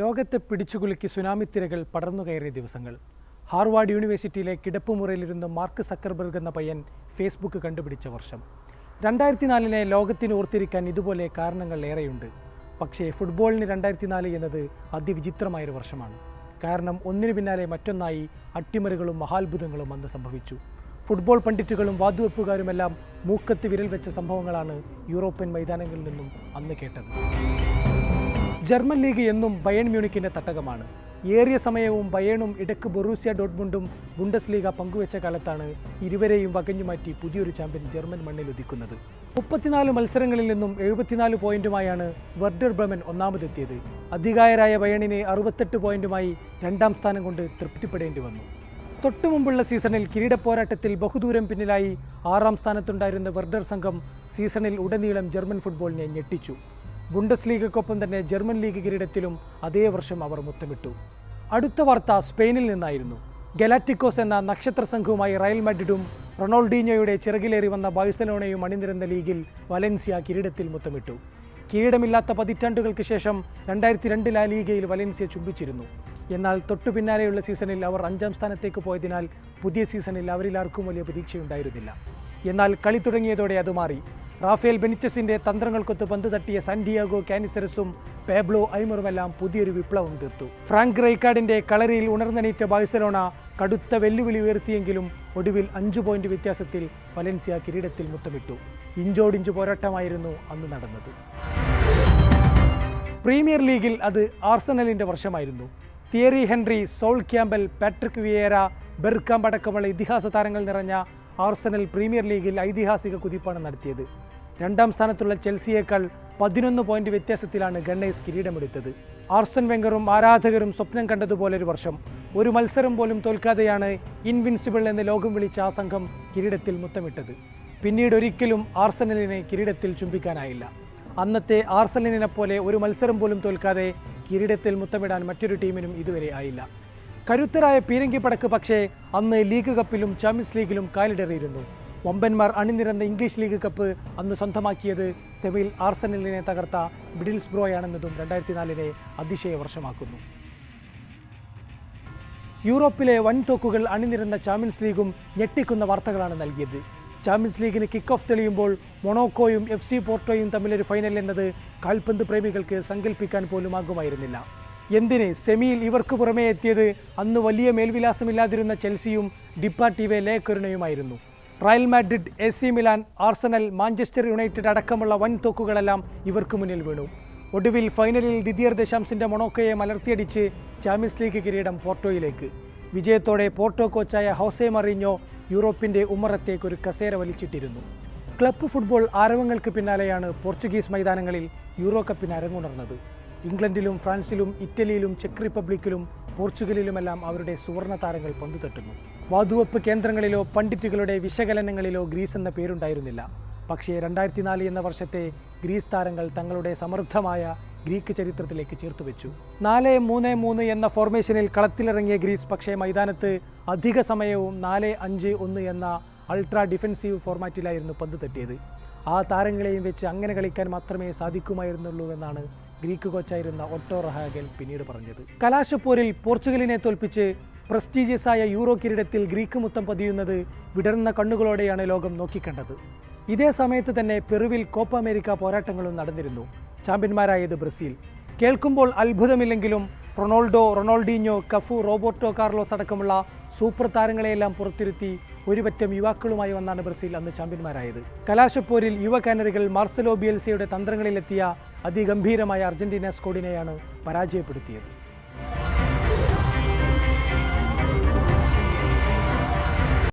ലോകത്തെ പിടിച്ചുകുലുക്കി സുനാമി തിരകൾ പടർന്നു കയറിയ ദിവസങ്ങൾ. ഹാർവാർഡ് യൂണിവേഴ്സിറ്റിയിലെ കിടപ്പുമുറിയിലിരുന്ന് മാർക്ക് സക്കർബർഗ് എന്ന പയ്യൻ ഫേസ്ബുക്ക് കണ്ടുപിടിച്ച വർഷം. രണ്ടായിരത്തി നാലിനെ ലോകത്തിന് ഓർത്തിരിക്കാൻ ഇതുപോലെ കാരണങ്ങൾ ഏറെയുണ്ട്. പക്ഷേ ഫുട്ബോളിന് രണ്ടായിരത്തി നാല് എന്നത് അതിവിചിത്രമായൊരു വർഷമാണ്. കാരണം ഒന്നിനു പിന്നാലെ മറ്റൊന്നായി അട്ടിമറികളും മഹാത്ഭുതങ്ങളും അന്ന് സംഭവിച്ചു. ഫുട്ബോൾ പണ്ഡിറ്റുകളും വാതുവെപ്പുകാരുമെല്ലാം മൂക്കത്ത് വിരൽ വെച്ച സംഭവങ്ങളാണ് യൂറോപ്യൻ മൈതാനങ്ങളിൽ നിന്നും അന്ന് കേട്ടത്. ജർമ്മൻ ലീഗ് എന്നും ബയൺ മ്യൂണിക്കിന്റെ തട്ടകമാണ്. ഏറിയ സമയവും ബയണും ഇടയ്ക്ക് ബൊറൂസിയ ഡോട്ട്മുണ്ടും ബുണ്ടസ് ലീഗ പങ്കുവെച്ച കാലത്താണ് ഇരുവരെയും വകഞ്ഞുമാറ്റി പുതിയൊരു ചാമ്പ്യൻ ജർമ്മൻ മണ്ണിൽ ഒതുക്കുന്നത്. മുപ്പത്തിനാല് മത്സരങ്ങളിൽ നിന്നും എഴുപത്തിനാല് പോയിന്റുമായാണ് വെർഡർ ബ്രമൻ ഒന്നാമതെത്തിയത്. അധികായരായ ബയണിനെ അറുപത്തെട്ട് പോയിന്റുമായി രണ്ടാം സ്ഥാനം കൊണ്ട് തൃപ്തിപ്പെടേണ്ടി വന്നു. തൊട്ടു മുമ്പുള്ള സീസണിൽ കിരീട പോരാട്ടത്തിൽ ബഹുദൂരം പിന്നിലായി ആറാം സ്ഥാനത്തുണ്ടായിരുന്ന വെർഡർ സംഘം സീസണിൽ ഉടനീളം ജർമ്മൻ ഫുട്ബോളിനെ ഞെട്ടിച്ചു. ബുണ്ടസ് ലീഗക്കൊപ്പം തന്നെ ജർമ്മൻ ലീഗ് കിരീടത്തിലും അതേ വർഷം അവർ മുത്തമിട്ടു. അടുത്ത വാർത്ത സ്പെയിനിൽ നിന്നായിരുന്നു. ഗലാറ്റിക്കോസ് എന്ന നക്ഷത്ര സംഘവുമായി റയൽ മാഡ്രിഡും റൊണാൾഡീഞ്ഞോയുടെ ചിറകിലേറി വന്ന ബാഴ്സലോണയും അണിനിരുന്ന ലീഗിൽ വലൻസിയ കിരീടത്തിൽ മുത്തമിട്ടു. കിരീടമില്ലാത്ത പതിറ്റാണ്ടുകൾക്ക് ശേഷം രണ്ടായിരത്തി രണ്ടിൽ ആ ലീഗയിൽ വലൻസിയ ചുംബിച്ചിരുന്നു. എന്നാൽ തൊട്ടു പിന്നാലെയുള്ള സീസണിൽ അവർ അഞ്ചാം സ്ഥാനത്തേക്ക് പോയതിനാൽ പുതിയ സീസണിൽ അവരിൽ ആർക്കും വലിയ പ്രതീക്ഷയുണ്ടായിരുന്നില്ല. എന്നാൽ കളി തുടങ്ങിയതോടെ അത് മാറി. റാഫേൽ ബെനിച്ചസിന്റെ തന്ത്രങ്ങൾക്കൊത്ത് പന്ത് തട്ടിയ സാന്റിയാഗോ കാനിസറസും പേബ്ലോ ഐമറുമെല്ലാം പുതിയൊരു വിപ്ലവം തീർത്തു. ഫ്രാങ്ക് റൈക്കാർഡിന്റെ കളരിയിൽ ഉണർന്നെണീറ്റ ബാഴ്സലോണ കടുത്ത വെല്ലുവിളി ഉയർത്തിയെങ്കിലും ഒടുവിൽ അഞ്ചു പോയിന്റ് വ്യത്യാസത്തിൽ വലൻസിയ കിരീടത്തിൽ മുത്തമിട്ടു. ഇഞ്ചോടിഞ്ച് പോരാട്ടമായിരുന്നു അന്ന് നടന്നത്. പ്രീമിയർ ലീഗിൽ അത് ആർസനലിന്റെ വർഷമായിരുന്നു. Thierry Henry Sol Campbell Patrick Vieira ബെർക്കാമ്പടക്കമുള്ള ഇതിഹാസ താരങ്ങൾ നിറഞ്ഞ ആർസണൽ പ്രീമിയർ ലീഗിൽ ഐതിഹാസിക കുതിപ്പാണ് നടത്തിയത്. രണ്ടാം സ്ഥാനത്തുള്ള ചെൽസിയേക്കാൾ പതിനൊന്ന് പോയിന്റ് വ്യത്യാസത്തിലാണ് ഗണ്ണേസ് കിരീടമെടുത്തത്. ആർസൻ വെങ്കറും ആരാധകരും സ്വപ്നം കണ്ടതുപോലെ ഒരു വർഷം. ഒരു മത്സരം പോലും തോൽക്കാതെയാണ് ഇൻവിൻസിബിൾ എന്ന് ലോകം വിളിച്ച ആ സംഘം കിരീടത്തിൽ മുത്തമിട്ടത്. പിന്നീട് ഒരിക്കലും ആർസനലിനെ കിരീടത്തിൽ ചുംബിക്കാനായില്ല. അന്നത്തെ ആർസനലിനെ പോലെ ഒരു മത്സരം പോലും തോൽക്കാതെ കിരീടത്തിൽ മുത്തമിടാൻ മറ്റൊരു ടീമിനും ഇതുവരെ ആയില്ല. കരുത്തരായ പീരങ്കിപ്പടക്ക് പക്ഷേ അന്ന് ലീഗ് കപ്പിലും ചാമ്പ്യൻസ് ലീഗിലും കാലിടറിയിരുന്നു വമ്പന്മാർ അണിനിരന്ന ഇംഗ്ലീഷ് ലീഗ് കപ്പ് അന്ന് സ്വന്തമാക്കിയത് സെമിയിൽ ആർസനലിനെ തകർത്ത ബിഡിൽസ് ബ്രോയാണെന്നതും രണ്ടായിരത്തി നാലിനെ അതിശയ വർഷമാക്കുന്നു. യൂറോപ്പിലെ വൻതോക്കുകൾ അണിനിരന്ന ചാമ്പ്യൻസ് ലീഗും ഞെട്ടിക്കുന്ന വാർത്തകളാണ് നൽകിയത്. ചാമ്പ്യൻസ് ലീഗിന് കിക്ക് ഓഫ് തെളിയുമ്പോൾ മൊണോക്കോയും എഫ് സി പോർട്ടോയും തമ്മിലൊരു ഫൈനൽ എന്നത് കാൽപന്ത് പ്രേമികൾക്ക് സങ്കല്പിക്കാൻ പോലും ആകുമായിരുന്നില്ല എന്തിന് സെമിയിൽ ഇവർക്ക് പുറമേ എത്തിയത്? അന്ന് വലിയ മേൽവിലാസമില്ലാതിരുന്ന ചെൽസിയും ഡിപ്പാർട്ടീവെ ലേക്കറിനയുമായിരുന്നു Real Madrid A C Milan Arsenal Manchester United അടക്കമുള്ള വൻ തോക്കുകളെല്ലാം ഇവർക്ക് മുന്നിൽ വീണു. ഒടുവിൽ ഫൈനലിൽ ദിദിയർ ദശാംസിന്റെ മൊണോക്കയെ മലർത്തിയടിച്ച് ചാമ്പ്യൻസ് ലീഗ് കിരീടം പോർട്ടോയിലേക്ക്. വിജയത്തോടെ പോർട്ടോ കോച്ചായ ഹോസെ മറിഞ്ഞോ യൂറോപ്പിന്റെ ഉമ്മറത്തേക്ക് ഒരു കസേര വലിച്ചിട്ടിരുന്നു. ക്ലബ്ബ് ഫുട്ബോൾ ആരവങ്ങൾക്ക് പിന്നാലെയാണ് പോർച്ചുഗീസ് മൈതാനങ്ങളിൽ യൂറോ കപ്പിന് അരങ്ങുണർന്നത്. ഇംഗ്ലണ്ടിലും ഫ്രാൻസിലും ഇറ്റലിയിലും ചെക്ക് റിപ്പബ്ലിക്കിലും പോർച്ചുഗലിലുമെല്ലാം അവരുടെ സുവർണ താരങ്ങൾ പന്തുതട്ടുന്നു. വാതുവെപ്പ് കേന്ദ്രങ്ങളിലോ പണ്ഡിറ്റുകളുടെ വിശകലനങ്ങളിലോ ഗ്രീസ് എന്ന പേരുണ്ടായിരുന്നില്ല. പക്ഷേ രണ്ടായിരത്തി നാല് എന്ന വർഷത്തെ ഗ്രീസ് താരങ്ങൾ തങ്ങളുടെ സമൃദ്ധമായ ഗ്രീക്ക് ചരിത്രത്തിലേക്ക് ചേർത്തുവെച്ചു. നാല് മൂന്ന് മൂന്ന് എന്ന ഫോർമേഷനിൽ കളത്തിലിറങ്ങിയ ഗ്രീസ് പക്ഷേ മൈതാനത്ത് അധിക സമയവും നാല് അഞ്ച് ഒന്ന് എന്ന അൾട്രാ ഡിഫൻസീവ് ഫോർമാറ്റിലായിരുന്നു പന്ത് തട്ടിയത് ആ താരങ്ങളെയും വെച്ച് അങ്ങനെ കളിക്കാൻ മാത്രമേ സാധിക്കുമായിരുന്നുള്ളൂ എന്നാണ് ഗ്രീക്ക് കോച്ചായിരുന്ന ഒട്ടോ റഹാഗൻ പിന്നീട് പറഞ്ഞത്. കലാശപ്പോരിൽ പോർച്ചുഗലിനെ തോൽപ്പിച്ച് പ്രസ്റ്റീജിയസായ യൂറോ കിരീടത്തിൽ ഗ്രീക്ക് മുത്തം പതിയുന്നത് വിടർന്ന കണ്ണുകളോടെയാണ് ലോകം നോക്കിക്കണ്ടത്. ഇതേ സമയത്ത് തന്നെ പെറുവിൽ കോപ്പ അമേരിക്ക പോരാട്ടങ്ങളും നടന്നിരുന്നു. ചാമ്പ്യന്മാരായത് ബ്രസീൽ. കേൾക്കുമ്പോൾ അത്ഭുതമില്ലെങ്കിലും Ronaldo Ronaldinho Cafu Roberto Carlos അടക്കമുള്ള സൂപ്പർ താരങ്ങളെയെല്ലാം പുറത്തിരുത്തി ഒരുപറ്റം യുവാക്കളുമായി വന്നാണ് ബ്രസീൽ അന്ന് ചാമ്പ്യന്മാരായത്. കലാശപ്പോരിൽ യുവ കാനറികൾ മാർസലോ ബിയൽസിയുടെ തന്ത്രങ്ങളിലെത്തിയ അതിഗംഭീരമായ അർജന്റീന സ്കോഡിനെയാണ് പരാജയപ്പെടുത്തിയത്.